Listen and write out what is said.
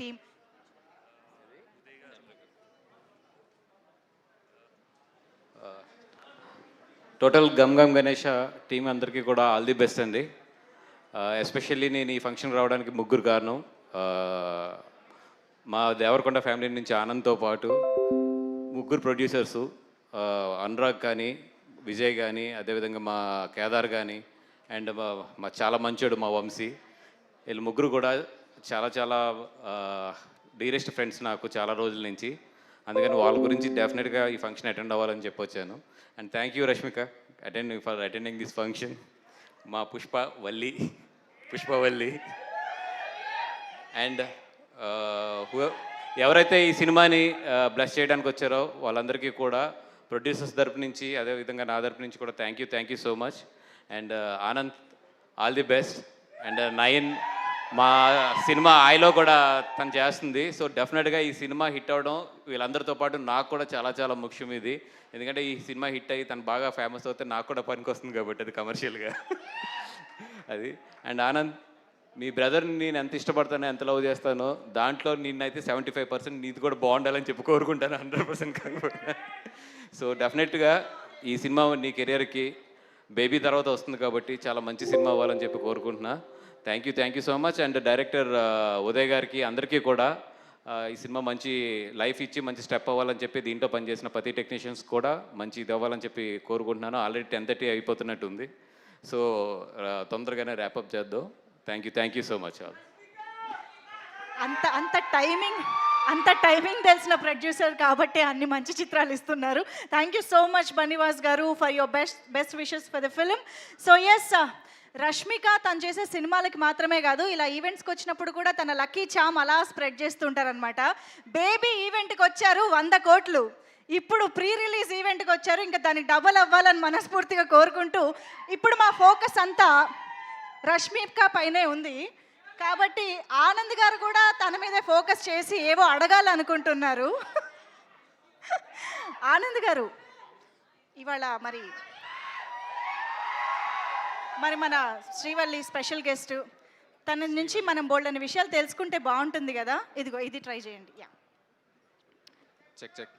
team. Total Gam Gam Ganesha team అందరికీ కూడా all the best అండి. Uh, ఎస్పెషల్లీ నేను ఈ ఫంక్షన్ రావడానికి ముగ్గురు కారణం. Uh, మా దేవరకొండ ఫ్యామిలీ నుంచి ఆనంద్తో పాటు ముగ్గురు ప్రొడ్యూసర్సు uh, అనురాగ్ కానీ విజయ్ కానీ అదేవిధంగా మా కేదార్ కానీ అండ్ మా మా చాలా మంచోడు మా వంశీ. వీళ్ళు ముగ్గురు కూడా చాలా చాలా డీరెస్ట్ ఫ్రెండ్స్ నాకు చాలా రోజుల నుంచి. అందుకని వాళ్ళ గురించి డెఫినెట్గా ఈ ఫంక్షన్ అటెండ్ అవ్వాలని చెప్పొచ్చాను. And thank you Rashmika attend for attending this function మా పుష్ప వల్లి పుష్పవల్లి అండ్ ఎవరైతే ఈ సినిమాని బ్లెస్ చేయడానికి వచ్చారో వాళ్ళందరికీ కూడా ప్రొడ్యూసర్స్ తరపు నుంచి అదేవిధంగా నా తరపు నుంచి కూడా thank you thank you so much and Anand all the best and Nayan మా సినిమా ఆయలో కూడా తను చేస్తుంది. సో డెఫినెట్గా ఈ సినిమా హిట్ అవ్వడం వీళ్ళందరితో పాటు నాకు కూడా చాలా చాలా ముఖ్యం ఇది. ఎందుకంటే ఈ సినిమా హిట్ అయ్యి తను బాగా ఫేమస్ అవుతే నాకు కూడా పనికి వస్తుంది కాబట్టి అది కమర్షియల్గా. అది. అండ్ ఆనంద్ మీ బ్రదర్ని నేను ఎంత ఇష్టపడతానో ఎంత లవ్ చేస్తానో దాంట్లో నిన్నైతే సెవెంటీ ఫైవ్ పర్సెంట్ నీది కూడా బాగుండాలని చెప్పి కోరుకుంటాను హండ్రెడ్ పర్సెంట్ కాకుండా సో డెఫినెట్గా ఈ సినిమా నీ కెరియర్కి బేబీ తర్వాత వస్తుంది కాబట్టి చాలా మంచి సినిమా అవ్వాలని చెప్పి కోరుకుంటున్నా. Thank you thank you so much and director Uday గారికి అందరికీ కూడా uh, ఈ సినిమా మంచి లైఫ్ ఇచ్చి మంచి స్టెప్ అవ్వాలని చెప్పి దీంట్లో పనిచేసిన ప్రతి టెక్నీషియన్స్ కూడా మంచి ఇది అవ్వాలని చెప్పి కోరుకుంటున్నాను. ఆల్రెడీ టెన్ థర్టీ అయిపోతున్నట్టు ఉంది సో uh, తొందరగానే ర్యాపప్ చేద్దాం. Thank you thank you so much all అంత అంత టైమింగ్ అంత టైమింగ్ తెలిసిన ప్రొడ్యూసర్ కాబట్టి అన్ని మంచి చిత్రాలు ఇస్తున్నారు. Thank you so much Bunny Vas గారు for your best best wishes for the film so yes Rashmika తను చేసే సినిమాలకి మాత్రమే కాదు ఇలా ఈవెంట్స్కి వచ్చినప్పుడు కూడా తన లక్కీ చామ్ అలా స్ప్రెడ్ చేస్తుంటారనమాట బేబీ ఈవెంట్కి వచ్చారు వంద కోట్లు. ఇప్పుడు ప్రీ రిలీజ్ ఈవెంట్కి వచ్చారు ఇంకా దానికి డబల్ అవ్వాలని మనస్ఫూర్తిగా కోరుకుంటూ ఇప్పుడు మా ఫోకస్ అంతా రష్మిక పైనే ఉంది. కాబట్టి ఆనంద్ గారు కూడా దాని మీదే ఫోకస్ చేసి ఏవో అడగాలనుకుంటున్నారు. ఆనంద్ గారు ఇవాళ మరి మరి మన శ్రీవల్లి స్పెషల్ గెస్ట్ తన నుంచి మనం బోల్డని విషయాలు తెలుసుకుంటే బాగుంటుంది కదా? ఇదిగో ఇది ట్రై చేయండి. యా. Check check